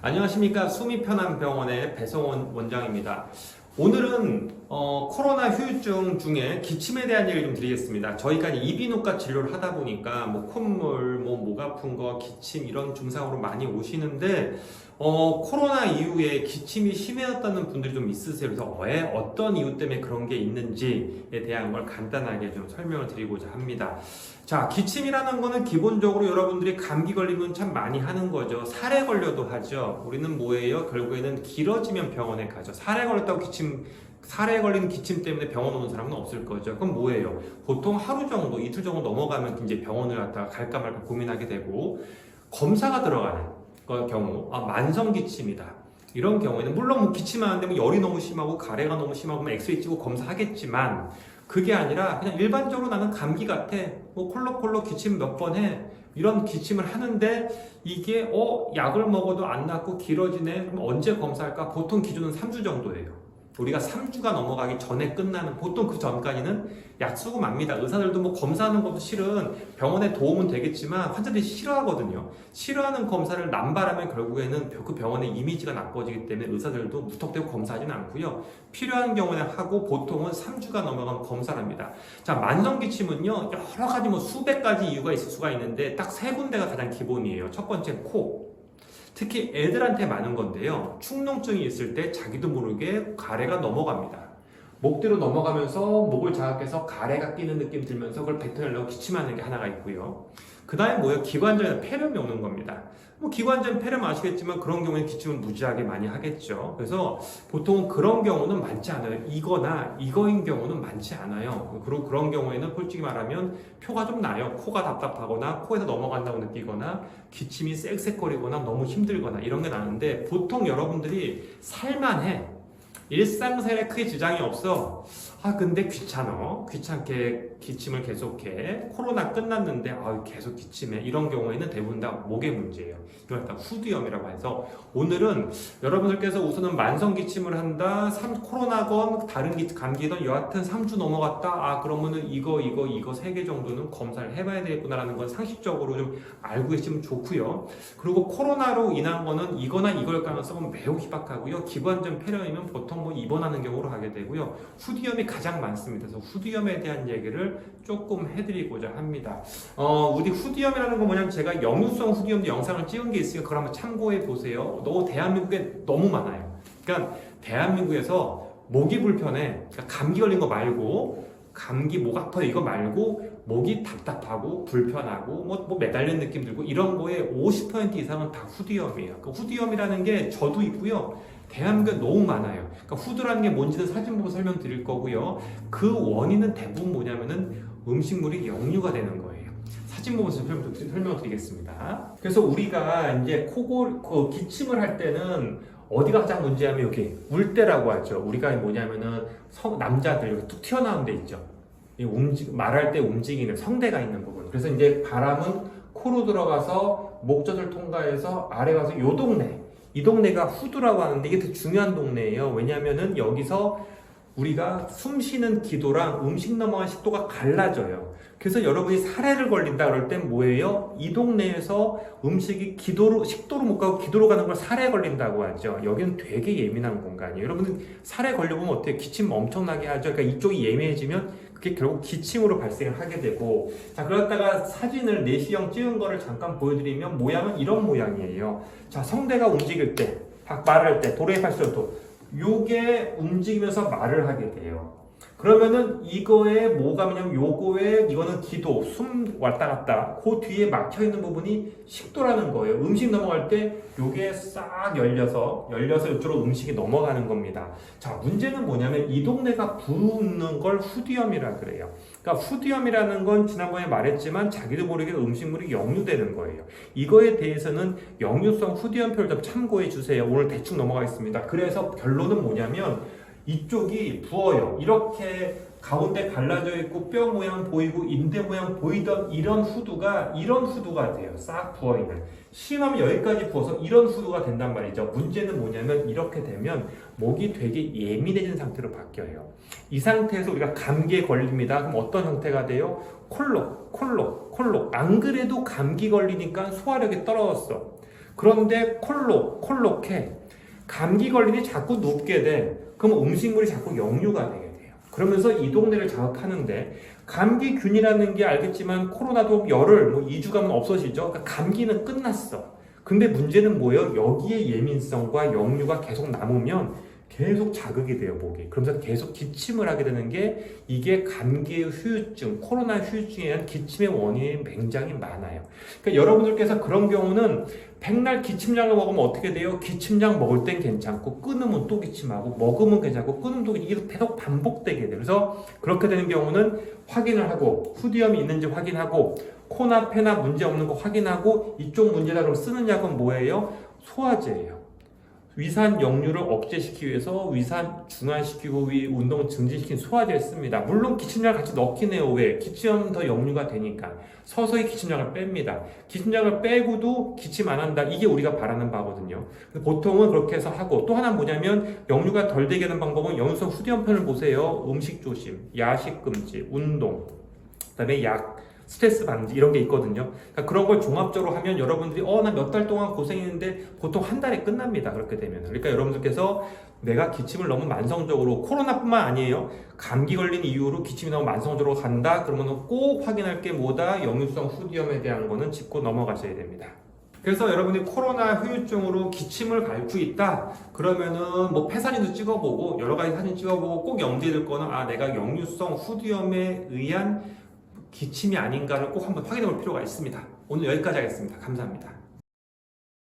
안녕하십니까 숨이 편한 병원의 배성원 원장입니다. 오늘은 어, 코로나 후유증 중에 기침에 대한 얘기를 좀 드리겠습니다. 저희가 이비인후과 진료를 하다 보니까 뭐 콧물, 뭐 목 아픈 거, 기침 이런 증상으로 많이 오시는데 어, 코로나 이후에 기침이 심해졌다는 분들이 좀 있으세요. 그래서 왜 어떤 이유 때문에 그런 게 있는지에 대한 걸 간단하게 좀 설명을 드리고자 합니다. 자, 기침이라는 거는 기본적으로 여러분들이 감기 걸리면 참 많이 하는 거죠. 살에 걸려도 하죠. 우리는 뭐예요? 결국에는 길어지면 병원에 가죠. 살에 걸렸다고 기침, 살에 걸린 기침 때문에 병원 오는 사람은 없을 거죠. 그럼 뭐예요? 보통 하루 정도, 이틀 정도 넘어가면 이제 병원을 갔다가 갈까 말까 고민하게 되고, 검사가 들어가는 거- 경우, 아, 만성 기침이다. 이런 경우에는 물론 뭐 기침하는데 뭐 열이 너무 심하고 가래가 너무 심하고 뭐 엑스레이 찍고 검사하겠지만 그게 아니라 그냥 일반적으로 나는 감기 같아. 뭐 콜록콜록 기침 몇 번 해. 이런 기침을 하는데 이게 어 약을 먹어도 안 낫고 길어지네. 그럼 언제 검사할까? 보통 기준은 3주 정도예요. 우리가 3주가 넘어가기 전에 끝나는 보통 그 전까지는 약 쓰고 맙니다. 의사들도 뭐 검사하는 것도 실은 병원에 도움은 되겠지만 환자들이 싫어하거든요. 싫어하는 검사를 남발하면 결국에는 그 병원의 이미지가 나빠지기 때문에 의사들도 무턱대고 검사하지는 않고요. 필요한 경우에 하고 보통은 3주가 넘어가면 검사를 합니다. 자, 만성 기침은요, 여러 가지 뭐 수백 가지 이유가 있을 수가 있는데 딱 세 군데가 가장 기본이에요. 첫 번째 코. 특히 애들한테 많은 건데요. 축농증이 있을 때 자기도 모르게 가래가 넘어갑니다. 목 뒤로 넘어가면서 목을 자극해서 가래가 끼는 느낌 들면서 그걸 뱉어내려고 기침하는 게 하나가 있고요. 그 다음에 뭐예요? 기관절에 폐렴이 오는 겁니다. 뭐 기관절 폐렴 아시겠지만 그런 경우에 기침은 무지하게 많이 하겠죠. 그래서 보통 그런 경우는 많지 않아요. 이거나 이거인 경우는 많지 않아요. 그리고 그런 경우에는 솔직히 말하면 표가 좀 나요. 코가 답답하거나 코에서 넘어간다고 느끼거나 기침이 쌕쌕거리거나 너무 힘들거나 이런 게 나는데 보통 여러분들이 살만해. 일상생활에 크게 지장이 없어. 아, 근데 귀찮어. 귀찮게 기침을 계속해. 코로나 끝났는데, 아, 계속 기침해. 이런 경우에는 대부분 다 목의 문제예요. 이걸 다 후두염이라고 해서 오늘은 여러분들께서 우선은 만성 기침을 한다. 삼- 코로나건 다른 기, 감기든 여하튼 3주 넘어갔다. 아, 그러면은 이거, 이거, 이거 세개 정도는 검사를 해봐야 되겠구나라는 건 상식적으로 좀 알고 계시면 좋고요. 그리고 코로나로 인한 거는 이거나 이걸 가능성은 매우 희박하고요. 기관전 폐렴이면 보통 뭐 입원하는 경우로 가게 되고요. 후두염이 가장 많습니다. 그래서 후두염에 대한 얘기를 조금 해드리고자 합니다. 어, 우리 후두염이라는 거 뭐냐면 제가 역류성 후두염도 영상을 찍은 게 있으니까 그걸 한번 참고해 보세요. 너 대한민국에 너무 많아요. 그러니까 대한민국에서 목이 불편해. 그러니까 감기 걸린 거 말고 감기 목 아파요 이거 말고 목이 답답하고 불편하고 뭐, 뭐 매달리는 느낌 들고 이런 거에 50% 이상은 다 후두염이에요. 그 후두염이라는 게 저도 있고요. 대한민국에 너무 많아요. 그러니까 후두라는 게 뭔지는 사진 보고 설명드릴 거고요. 그 원인은 대부분 뭐냐면은 음식물이 역류가 되는 거예요. 사진 보면서 설명, 설명을 드리겠습니다. 그래서 우리가 이제 코골, 그 기침을 할 때는 어디가 가장 문제냐면 여기 울대라고 하죠. 우리가 뭐냐면은 성, 남자들 여기 툭 튀어나온 데 있죠. 이 움직, 말할 때 움직이는 성대가 있는 부분. 그래서 이제 바람은 코로 들어가서 목젖을 통과해서 아래 가서 요 동네. 이 동네가 후두라고 하는데 이게 되게 중요한 동네예요. 왜냐면은 여기서 우리가 숨 쉬는 기도랑 음식 넘어간 식도가 갈라져요. 그래서 여러분이 사례를 걸린다 그럴 땐 뭐예요? 이 동네에서 음식이 기도로 식도로 못 가고 기도로 가는 걸 사례 걸린다고 하죠. 여기는 되게 예민한 공간이에요. 여러분은 사례 걸려보면 어때요? 기침 엄청나게 하죠. 그러니까 이쪽이 예민해지면 그게 결국 기침으로 발생을 하게 되고 자 그러다가 사진을 내시경 찍은 거를 잠깐 보여드리면 모양은 이런 모양이에요. 자 성대가 움직일 때, 딱 말할 때, 도레 팔소도 요게 움직이면서 말을 하게 돼요. 그러면은 이거에 뭐가 뭐냐면 요거에 이거는 기도, 숨 왔다 갔다 그 뒤에 막혀 있는 부분이 식도라는 거예요. 음식 넘어갈 때 요게 싹 열려서 열려서 이쪽으로 음식이 넘어가는 겁니다. 자 문제는 뭐냐면 이 동네가 부는 걸 후두염이라 그래요. 그러니까 후두염이라는 건 지난번에 말했지만 자기도 모르게 음식물이 역류되는 거예요. 이거에 대해서는 역류성 후두염표를 좀 참고해 주세요. 오늘 대충 넘어가겠습니다. 그래서 결론은 뭐냐면 이쪽이 부어요. 이렇게 가운데 갈라져 있고 뼈 모양 보이고 인대 모양 보이던 이런 후두가 이런 후두가 돼요. 싹 부어 있는. 심하면 여기까지 부어서 이런 후두가 된단 말이죠. 문제는 뭐냐면 이렇게 되면 목이 되게 예민해진 상태로 바뀌어요. 이 상태에서 우리가 감기에 걸립니다. 그럼 어떤 형태가 돼요? 콜록, 콜록, 콜록. 안 그래도 감기 걸리니까 소화력이 떨어졌어. 그런데 콜록, 콜록해. 감기 걸림이 자꾸 눕게 돼. 그럼 음식물이 자꾸 역류가 되게 돼요. 그러면서 이 동네를 자극하는데 감기균이라는 게 알겠지만 코로나도 열흘, 뭐 2주 가면 없어지죠. 그러니까 감기는 끝났어. 근데 문제는 뭐예요? 여기에 예민성과 역류가 계속 남으면 계속 자극이 돼요, 목이. 그러면서 계속 기침을 하게 되는 게 이게 감기의 후유증, 코로나 후유증에 의한 기침의 원인이 굉장히 많아요. 그러니까 여러분들께서 그런 경우는 백날 기침약을 먹으면 어떻게 돼요? 기침약 먹을 땐 괜찮고 끊으면 또 기침하고 먹으면 괜찮고 끊으면 또 이게 계속 반복되게 돼요. 그래서 그렇게 되는 경우는 확인을 하고 후디염이 있는지 확인하고 코나 폐나 문제 없는 거 확인하고 이쪽 문제다 그럼 쓰는 약은 뭐예요? 소화제예요. 위산 역류를 억제시키기 위해서 위산 중화시키고 위 운동 증진시킨 소화제를 씁니다. 물론 기침약을 같이 넣긴 해요. 왜? 기침하면 더 역류가 되니까. 서서히 기침약을 뺍니다. 기침약을 빼고도 기침 안 한다. 이게 우리가 바라는 바거든요. 보통은 그렇게 해서 하고 또 하나 뭐냐면 역류가 덜 되게 하는 방법은 연속 후디언편을 보세요. 음식 조심, 야식 금지, 운동, 그 다음에 약, 스트레스 방지 이런 게 있거든요. 그러니까 그런 걸 종합적으로 하면 여러분들이 어 나 몇 달 동안 고생했는데 보통 한 달에 끝납니다. 그렇게 되면. 그러니까 여러분들께서 내가 기침을 너무 만성적으로 코로나뿐만 아니에요. 감기 걸린 이후로 기침이 너무 만성적으로 간다. 그러면 꼭 확인할 게 뭐다. 역류성 후디염에 대한 거는 짚고 넘어가셔야 됩니다. 그래서 여러분이 코로나 후유증으로 기침을 앓고 있다. 그러면은 뭐 폐사진도 찍어보고 여러 가지 사진 찍어보고 꼭 염두에 둘 거는 아 내가 역류성 후디염에 의한 기침이 아닌가를 꼭 한번 확인해 볼 필요가 있습니다. 오늘 여기까지 하겠습니다. 감사합니다.